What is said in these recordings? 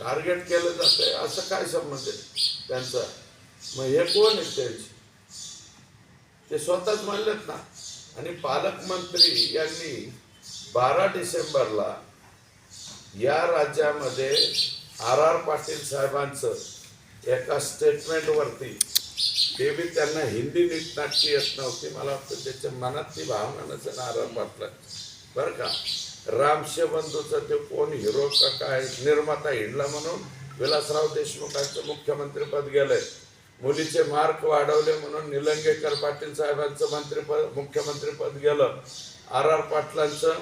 Target केलं जातंय असं काय संबंध आहे? त्यांचा. मग हे कोण आहेत त्यांचे? ते स्वतःच म्हणलेत ना. आणि पालकमंत्री यांनी बारा डिसेंबरला या राज्यामध्ये आर आर पाटील साहेबांचं एका स्टेटमेंटवरती ते बी त्यांना हिंदी नीट नाटकी येत नव्हती. मला वाटतं त्याच्या मनात ती भावना नसेल आर आर पाटला बरं का? रामशे बंधूचं ते कोण हिरो का काय? निर्माता हिंडला म्हणून. विलासराव देशमुखांचं मुख्यमंत्रीपद गेलंय. मुलीचे मार्क वाढवले म्हणून निलंगेकर पाटील साहेबांचं मंत्रीपद मुख्यमंत्रीपद गेलं. आर आर पाटलांचं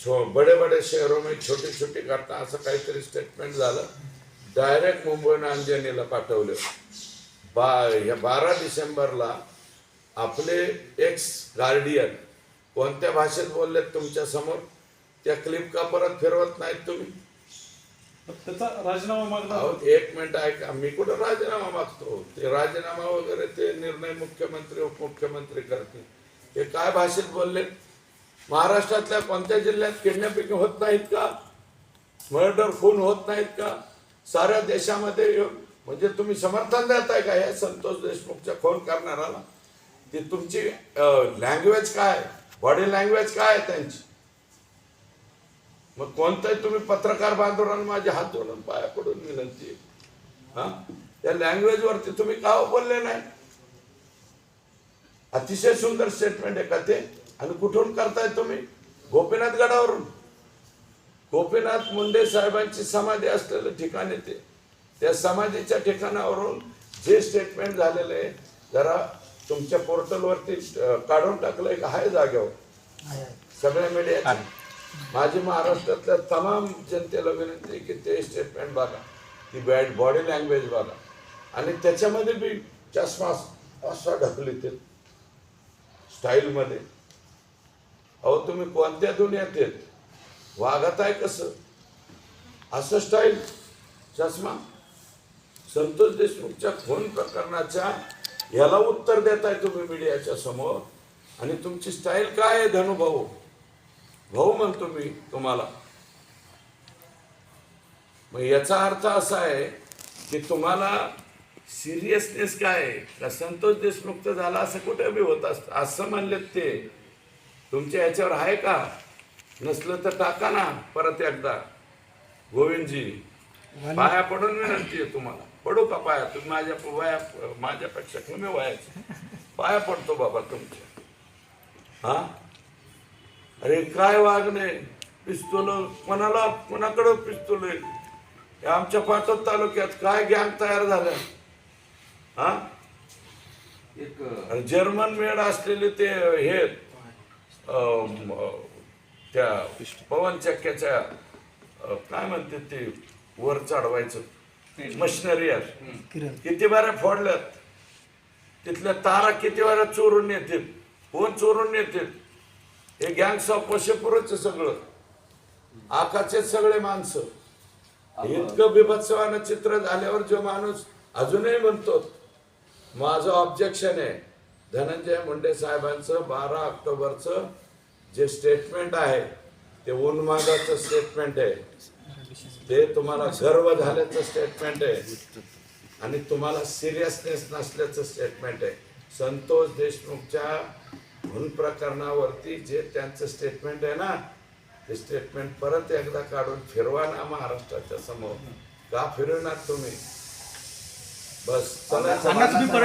छो बडे बडे शहरो में छोटी छोटी घटना असं काहीतरी स्टेटमेंट झालं. डायरेक्ट मुंबईनं अंजनीला पाठवलं. बा ह्या बारा डिसेंबरला आपले एक्स गार्डियन कोणत्या भाषेत बोललेत तुमच्यासमोर? त्या क्लिप का परत फिरवत नाहीत तुम्ही? त्याचा राजीनामा मागणार. अहो एक मिनिट ऐका मी कुठं राजीनामा मागतो? ते राजीनामा वगैरे ते निर्णय मुख्यमंत्री उपमुख्यमंत्री करतील. ते काय भाषेत बोलले? महाराष्ट्रातल्या कोणत्या जिल्ह्यात किडनॅपिंग होत नाहीत का? मर्डर खून होत नाहीत का? साऱ्या देशामध्ये म्हणजे तुम्ही समर्थन देताय का? या संतोष देशमुखच्या खून करणाऱ्याला. ती तुमची लँग्वेज काय? बॉडी लँग्वेज काय आहे त्यांची? मग कोणताही तुम्ही पत्रकार बांधवांना माझे हात जोडून पाया पडून विनंती आहे. हा? त्या लँग्वेज वरती तुम्ही का बोलले नाही? अतिशय सुंदर स्टेटमेंट आहे का ते? आणि कुठून करताय तुम्ही? गोपीनाथ गडावरून. गोपीनाथ मुंडे साहेबांची समाधी असलेलं ठिकाण आहे ते. त्या समाधीच्या ठिकाणावरून जे स्टेटमेंट झालेलं आहे जरा तुमच्या पोर्टलवरती काढून टाकलंय का आहे जागेवर. सगळ्या मीडिया माझी महाराष्ट्रातल्या तमाम जनतेला विनंती आहे की ते स्टेटमेंट बघा. ती बॅड बॉडी लँग्वेज बघा. आणि त्याच्यामध्ये बी चष्मा असा ढकली ते स्टाईलमध्ये अहो तुम्ही कोणत्या दुनियात येत वागत आहे कसं? असं स्टाईल चष्मा. संतोष देशमुखच्या खून प्रकरणाच्या याला उत्तर देताय तुम्ही मीडियाच्या समोर. आणि तुमची स्टाईल काय आहे धनुभाऊ? भाऊ म्हणतो मी तुम्हाला. मग याचा अर्थ असा आहे की तुम्हाला सिरियसनेस काय का संतोष देशमुख तर झाला असं कुठे बी होत असतं? असं म्हणलेत ते. तुमच्या याच्यावर आहे का? नसलं तर टाका ना परत एकदा. गोविंदजी पाया पडून विनंती आहे तुम्हाला. पडू का पाया? तुम्ही माझ्या वया माझ्यापेक्षा कमी वयाचे. पाया पडतो बाबा तुमच्या. हा? अरे काय वागणे? पिस्तूल कोणाला कोणाकडं पिस्तूल आहे? हे आमच्या पाटोद तालुक्यात काय गँग तयार झालं? हा? एक जर्मन मेड असलेले ते हे त्या पवन चक्क्याच्या काय म्हणते ते वर चढवायचं. मशिनरी किती बाऱ्या फोडल्यात. तिथल्या तारा किती बाऱ्या चोरून येतील कोण चोरून येतील हे गँग्स ऑफ वशेपुरच सगळं. आकाचे सगळे माणसं. इतकं बिभत्सवानं चित्र झाल्यावर जो माणूस अजूनही म्हणतो माझं ऑब्जेक्शन आहे. धनंजय मुंडे साहेबांचं बारा ऑक्टोबरचं जे स्टेटमेंट आहे ते उन्मादाचं स्टेटमेंट आहे. ते तुम्हाला गर्व झाल्याचं स्टेटमेंट आहे. आणि तुम्हाला सिरियसनेस नसल्याचं स्टेटमेंट आहे. संतोष देशमुखच्या खून प्रकरणावरती जे त्यांचं स्टेटमेंट आहे ना ते स्टेटमेंट परत एकदा काढून फिरवा ना महाराष्ट्राच्या समोर. का फिरवणार तुम्ही? बस चला.